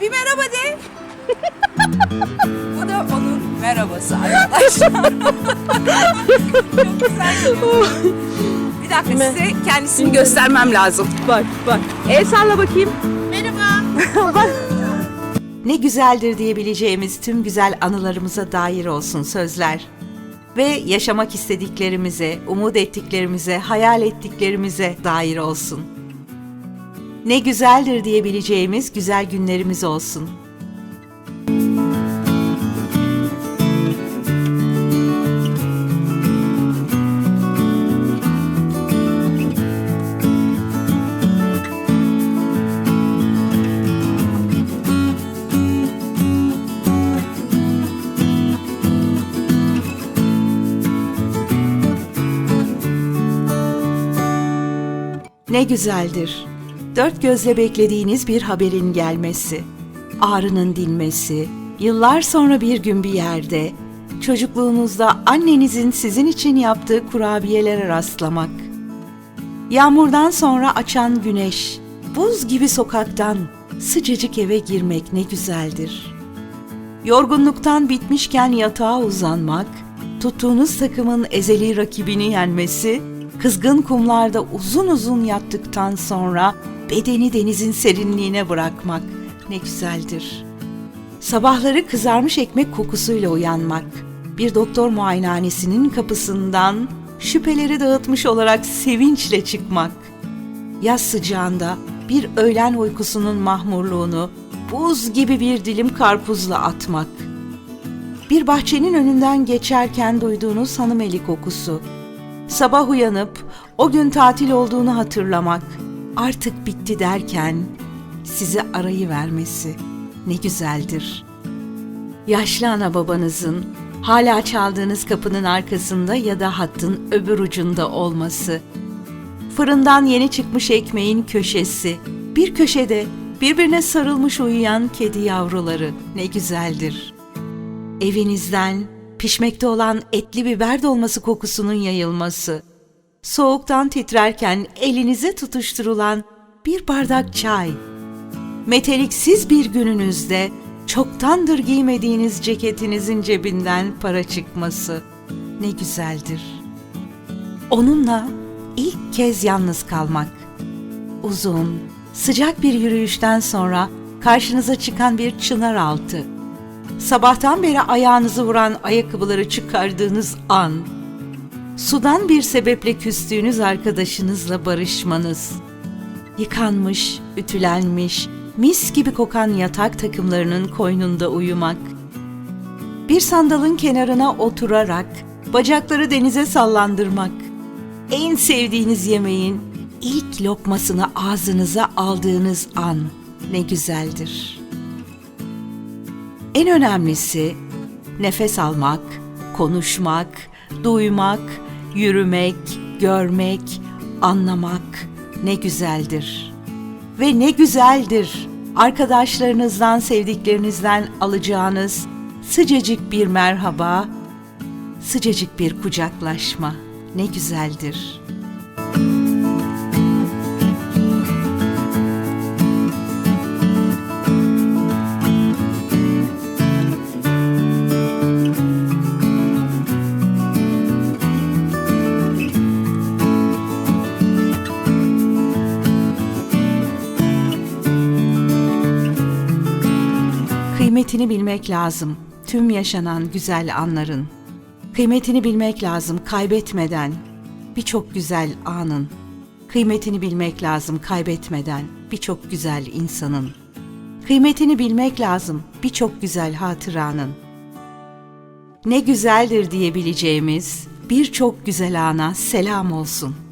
Bir merhaba de. Bu da onun merhabası arkadaşlar. Çok güzel. Bir dakika size kendisini göstermem lazım. Bak bak. El salla bakayım. Ne güzeldir diyebileceğimiz tüm güzel anılarımıza dair olsun sözler. Ve yaşamak istediklerimize, umut ettiklerimize, hayal ettiklerimize dair olsun. Ne güzeldir diyebileceğimiz güzel günlerimiz olsun. Ne güzeldir. Dört gözle beklediğiniz bir haberin gelmesi, ağrının dinmesi, yıllar sonra bir gün bir yerde, çocukluğunuzda annenizin sizin için yaptığı kurabiyelere rastlamak. Yağmurdan sonra açan güneş, buz gibi sokaktan sıcacık eve girmek ne güzeldir. Yorgunluktan bitmişken yatağa uzanmak, tuttuğunuz takımın ezeli rakibini yenmesi, kızgın kumlarda uzun uzun yattıktan sonra bedeni denizin serinliğine bırakmak ne güzeldir. Sabahları kızarmış ekmek kokusuyla uyanmak, bir doktor muayenehanesinin kapısından şüpheleri dağıtmış olarak sevinçle çıkmak, yaz sıcağında bir öğlen uykusunun mahmurluğunu buz gibi bir dilim karpuzla atmak, bir bahçenin önünden geçerken duyduğunuz hanım eli kokusu, sabah uyanıp o gün tatil olduğunu hatırlamak, artık bitti derken size arayı vermesi ne güzeldir. Yaşlı ana babanızın hala çaldığınız kapının arkasında ya da hattın öbür ucunda olması, fırından yeni çıkmış ekmeğin köşesi, bir köşede birbirine sarılmış uyuyan kedi yavruları ne güzeldir. Evinizden pişmekte olan etli biber dolması kokusunun yayılması, soğuktan titrerken elinize tutuşturulan bir bardak çay, meteliksiz bir gününüzde çoktandır giymediğiniz ceketinizin cebinden para çıkması. Ne güzeldir. Onunla ilk kez yalnız kalmak, uzun, sıcak bir yürüyüşten sonra karşınıza çıkan bir çınar altı, sabahtan beri ayağınızı vuran ayakkabıları çıkardığınız an, sudan bir sebeple küstüğünüz arkadaşınızla barışmanız, yıkanmış, ütülenmiş, mis gibi kokan yatak takımlarının koynunda uyumak, bir sandalın kenarına oturarak bacakları denize sallandırmak, en sevdiğiniz yemeğin ilk lokmasını ağzınıza aldığınız an ne güzeldir. En önemlisi nefes almak, konuşmak, duymak, yürümek, görmek, anlamak ne güzeldir. Ve ne güzeldir arkadaşlarınızdan, sevdiklerinizden alacağınız sıcacık bir merhaba, sıcacık bir kucaklaşma ne güzeldir. Kıymetini bilmek lazım tüm yaşanan güzel anların. Kıymetini bilmek lazım kaybetmeden birçok güzel anın. Kıymetini bilmek lazım kaybetmeden birçok güzel insanın. Kıymetini bilmek lazım birçok güzel hatıranın. Ne güzeldir diyebileceğimiz birçok güzel ana selam olsun.''